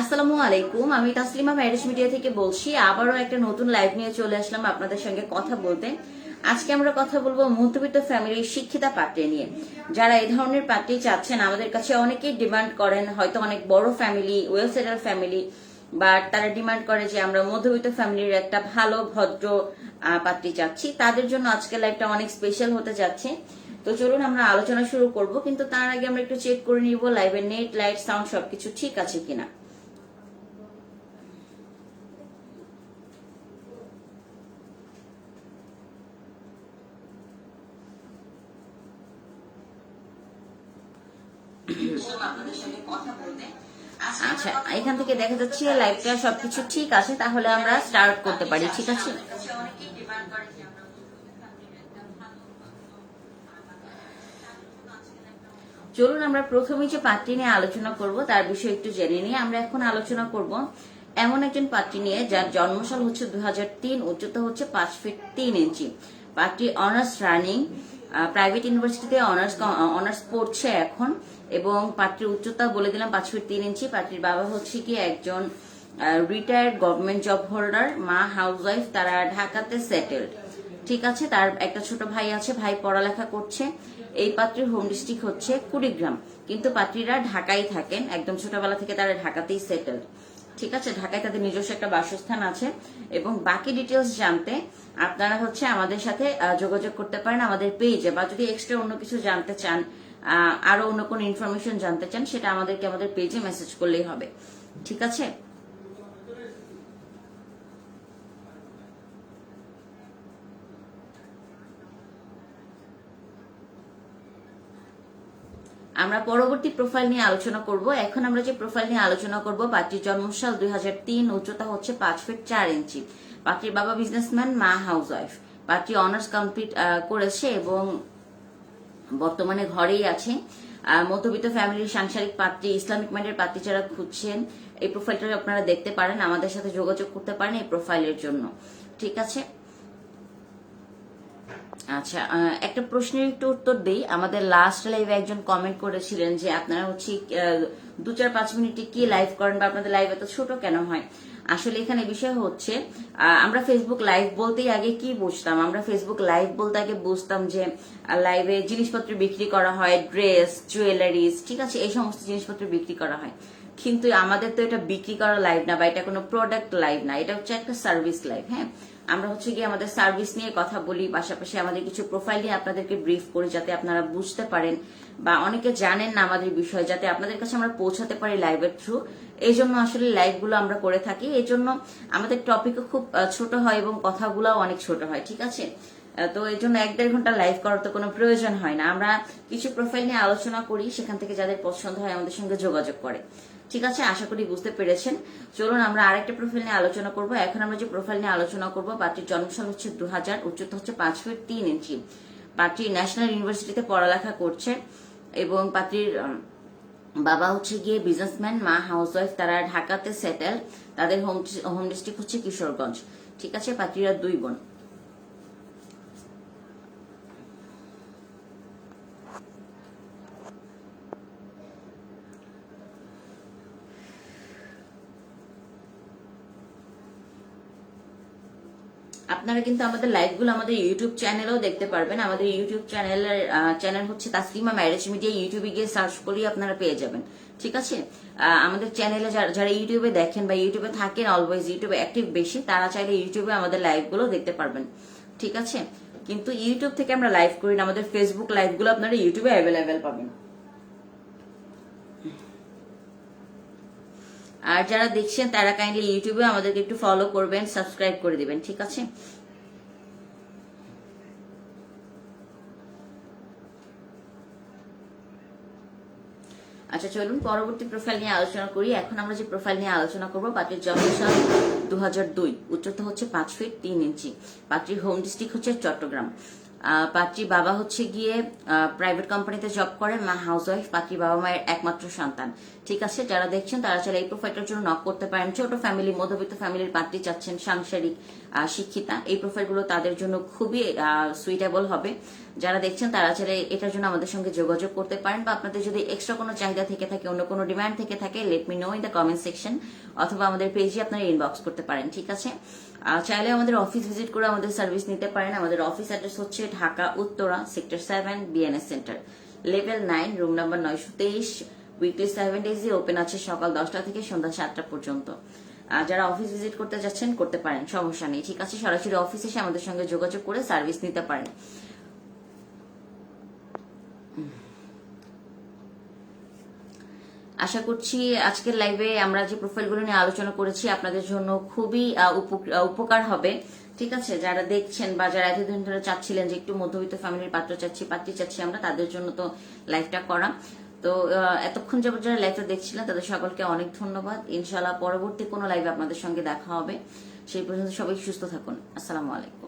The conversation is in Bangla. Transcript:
আসসালামু আলাইকুম, আমি তাসলিমা ম্যারেজ মিডিয়া থেকে বলছি, আবারও একটা নতুন লাইভ নিয়ে চলে আসলাম আপনাদের সঙ্গে কথা বলতে। আজকে আমরা কথা বলব মধ্যবিত্ত ফ্যামিলির শিক্ষিতা পাত্রে নিয়ে। যারা এই ধরনের পাত্রী চাচ্ছেন, আমাদের কাছে অনেকেই ডিমান্ড করেন, হয়তো অনেক বড় ফ্যামিলি, ওয়েল সেটেল ফ্যামিলি বা তারা ডিমান্ড করে যে আমরা মধ্যবিত্ত ফ্যামিলির একটা ভালো, ভদ্র পাত্রী চাচ্ছি। তাদের জন্য আজকে লাইভটা অনেক স্পেশাল হতে যাচ্ছে। তো চলুন আমরা আলোচনা শুরু করব, কিন্তু তার আগে আমরা একটু চেক করে নিব লাইভের নেট লাইট সাউন্ড সবকিছু ঠিক আছে কিনা। আচ্ছা এখান থেকে দেখা যাচ্ছে লাইভটা সবকিছু ঠিক আছে, তাহলে আমরা স্টার্ট করতে পারি, ঠিক আছে? চলুন আমরা প্রথমে যে পাত্রী নিয়ে আলোচনা করব, তার বিষয়ে একটু জেনে নিই। আমরা এখন আলোচনা করব এমন একজন পাত্রী নিয়ে, যার জন্মসাল হচ্ছে দু হাজার তিন, উচ্চতা হচ্ছে পাঁচ ফিট তিন ইঞ্চি। পাত্রী অনার্স রানিং প্রাইভেট ইউনিভার্সিটিতে অনার্স অনার্স পড়ছে এখন। এবং পাত্রীর উচ্চতা বলে দিলাম পাঁচ ফিট তিন ইঞ্চি পাত্রীর বাবা হচ্ছে কি একজন রিটায়ার্ড গভর্নমেন্ট জব হোল্ডার মা হাউস ওয়াইফ তারা ঢাকাতে সেটেলড ঠিক আছে, তার একটা ছোট ভাই আছে, ভাই পড়ালেখা করছে। এই পাত্রীর হোম ডিস্ট্রিক্ট হচ্ছে কুড়িগ্রাম। কিন্তু পাত্রীরা ঢাকায় থাকেন, একদম ছোটবেলা থেকে তারা ঢাকাতেই সেটেলড ঠিক আছে, ঢাকায় তাদের নিজস্ব একটা বাসস্থান আছে। এবং বাকি ডিটেলস জানতে আপনারা হচ্ছে আমাদের সাথে যোগাযোগ করতে পারেন আমাদের পেজে বা যদি এক্সট্রা অন্য কিছু জানতে চান আরও অন্য কোনো ইনফরমেশন জানতে চান, সেটা আমাদেরকে আমাদের পেজে মেসেজ করলেই হবে। ঠিক আছে? আমরা পরবর্তী প্রোফাইল নিয়ে আলোচনা করব। এখন আমরা যে প্রোফাইল নিয়ে আলোচনা করব পাত্রীর জন্মসাল দুই হাজার তিন, উচ্চতা হচ্ছে পাঁচ ফিট চার ইঞ্চি। পাত্রীর বাবা বিজনেসম্যান মা হাউস ওয়াইফ পাত্রী অনার্স কমপ্লিট করেছে এবং বর্তমানে ঘরেই আছে মধ্যবিত্ত ফ্যামিলির সাংসারিক পাত্রী ইসলামিক মাইন্ডের পাত্রী যারা খুঁজছেন, এই প্রোফাইলটা আপনারা দেখতে পারেন, আমাদের সাথে যোগাযোগ করতে পারেন এই প্রোফাইলের জন্য। ঠিক আছে? আচ্ছা একটা প্রশ্নের একটু উত্তর দেই। আমাদের লাস্ট লাইভে একজন কমেন্ট করেছিলেন যে, আপনারা হচ্ছে দু চার পাঁচ মিনিটে কি লাইভ করেন বা আপনাদের লাইভ এত ছোট কেন হয়? আসলে এখানে বিষয় হচ্ছে আমরা ফেসবুক লাইভ বলতেই আগে কি বুঝতাম? আমরা ফেসবুক লাইভ বলতে আগে বুঝতাম যে লাইভে জিনিসপত্র বিক্রি করা হয় ড্রেস জুয়েলারিজ ঠিক আছে, এই সমস্ত জিনিসপত্র বিক্রি করা হয়। কিন্তু আমাদের তো এটা বিক্রি করা লাইভ না বা এটা কোনো প্রোডাক্ট লাইভ না, এটা হচ্ছে একটা সার্ভিস লাইভ হ্যাঁ? আমরা হচ্ছে গিয়ে আমাদের সার্ভিস নিয়ে কথা বলি, পাশাপাশি আমাদের কিছু প্রোফাইল নিয়ে আপনাদেরকে ব্রিফ করি যাতে আপনারা বুঝতে পারেন বা অনেকে জানেন না আমাদের বিষয় যাতে আপনাদের কাছে আমরা পৌঁছাতে পারি লাইভের থ্রু এই জন্য আসলে লাইভগুলো আমরা করে থাকি। এই জন্য আমাদের টপিকও খুব ছোট হয় এবং কথাগুলোও অনেক ছোট হয়, ঠিক আছে? তো এই জন্য এক দেড় ঘণ্টা লাইভ করার তো কোনো প্রয়োজন হয় না। আমরা কিছু প্রোফাইল নিয়ে আলোচনা করি, সেখান থেকে যাদের পছন্দ হয় আমাদের সঙ্গে যোগাযোগ করে। ঠিক আছে? আশা করি বুঝতে পেরেছেন। চলুন আমরা আরেকটা প্রোফাইল নিয়ে আলোচনা করব। এখন আমরা যে প্রোফাইল নিয়ে আলোচনা করব পাত্রীর জন্মসাল হচ্ছে দু হাজার উচ্চতা হচ্ছে পাঁচ ফিট তিন ইঞ্চি। পাত্রী ন্যাশনাল ইউনিভার্সিটিতে পড়ালেখা করছে এবং পাত্রীর বাবা হচ্ছে গিয়ে বিজনেসম্যান মা হাউস ওয়াইফ তারা ঢাকাতে সেটেল তাদের হোম হোম ডিস্ট্রিক্ট হচ্ছে কিশোরগঞ্জ। ঠিক আছে? পাত্রীরা দুই বোন। আপনারা কিন্তু আমাদের লাইভগুলো আমাদের ইউটিউব চ্যানেলেও দেখতে পারবেন। আমাদের ইউটিউব চ্যানেলের চ্যানেল হচ্ছে তাসলিমা ম্যারেজ মিডিয়া ইউটিউবে গিয়ে সার্চ করলেই আপনারা পেয়ে যাবেন। ঠিক আছে? আমাদের চ্যানেলে যারা যারা ইউটিউবে দেখেন বা ইউটিউবে থাকেন অলওয়েজ ইউটিউবে অ্যাক্টিভ বেশি, তারা চাইলে ইউটিউবে আমাদের লাইভগুলো দেখতে পারবেন। ঠিক আছে? কিন্তু ইউটিউব থেকে আমরা লাইভ করি না, আমাদের ফেসবুক লাইভগুলো আপনারা ইউটিউবে অ্যাভেলেবেল পাবেন। আর যারা দেখছেন তারা কাইন্ডলি ইউটিউবে আমাদেরকে একটু ফলো করবেন সাবস্ক্রাইব করে দিবেন, ঠিক আছে? আচ্ছা চলুন পরবর্তী প্রোফাইল নিয়ে আলোচনা করি। এখন আমরা যে প্রোফাইল নিয়ে আলোচনা করব পাত্রীর জন্মসাল দু হাজার দুই। উচ্চতা হচ্ছে পাঁচ ফিট তিন ইঞ্চি পাত্রীর হোম ডিস্ট্রিক্ট হচ্ছে চট্টগ্রাম। পাত্রী বাবা হচ্ছে গিয়ে প্রাইভেট কোম্পানিতে জব করে, মা হাউস ওয়াইফ পাত্রী বাবা মায়ের একমাত্র সন্তান। ঠিক আছে? যারা দেখছেন, তারা চাইলে এই প্রোফাইলটার জন্য নক করতে পারেন। ছোট ফ্যামিলি মধ্যবিত্ত ফ্যামিলির পাত্রী চাচ্ছেন সাংসারিক শিক্ষিতা। এই প্রোফাইলগুলো তাদের জন্য খুবই সুইটেবল হবে। যারা দেখছেন, তারা চাইলে এটার জন্য আমাদের সঙ্গে যোগাযোগ করতে পারেন বা আপনাদের যদি এক্সট্রা কোনো চাহিদা থেকে থাকে, অন্য কোনো ডিমান্ড থেকে থাকে let me know in the comment section অথবা আমাদের পেজে আপনারা ইনবক্স করতে পারেন, ঠিক আছে? চাইলে আমাদের অফিস ভিজিট করে আমাদের সার্ভিস নিতে পারেন। আমাদের অফিস অ্যাড্রেস হচ্ছে Dhaka, Uttara sector seven BNS centre level nine room number নয়শো তেইশ উইকলি সেভেন ডেজই ওপেন আছে সকাল দশটা থেকে সন্ধ্যা সাতটা পর্যন্ত। যারা অফিস ভিজিট করতে যাচ্ছেন, করতে পারেন, সমস্যা নেই, ঠিক আছে? সরাসরি অফিসে এসে আমাদের সঙ্গে যোগাযোগ করে সার্ভিস নিতে পারেন। আশা করছি আজকের লাইভে আমরা যে প্রোফাইলগুলো নিয়ে আলোচনা করেছি, আপনাদের জন্য খুবই উপকার হবে। ঠিক আছে? যারা দেখছেন বা যারা এতদিন ধরে চাচ্ছিলেন যে একটু মধ্যবিত্ত ফ্যামিলির পাত্র চাচ্ছি, পাত্রী চাচ্ছি, আমরা তাদের জন্য তো লাইভটা করা। তো এতক্ষণ যাবত যারা লাইভটা দেখছিলেন, তাদের সকলকে অনেক ধন্যবাদ। ইনশাল্লাহ পরবর্তী কোনো লাইভে আপনাদের সঙ্গে দেখা হবে। সেই পর্যন্ত সবাই সুস্থ থাকুন। আসসালামু আলাইকুম।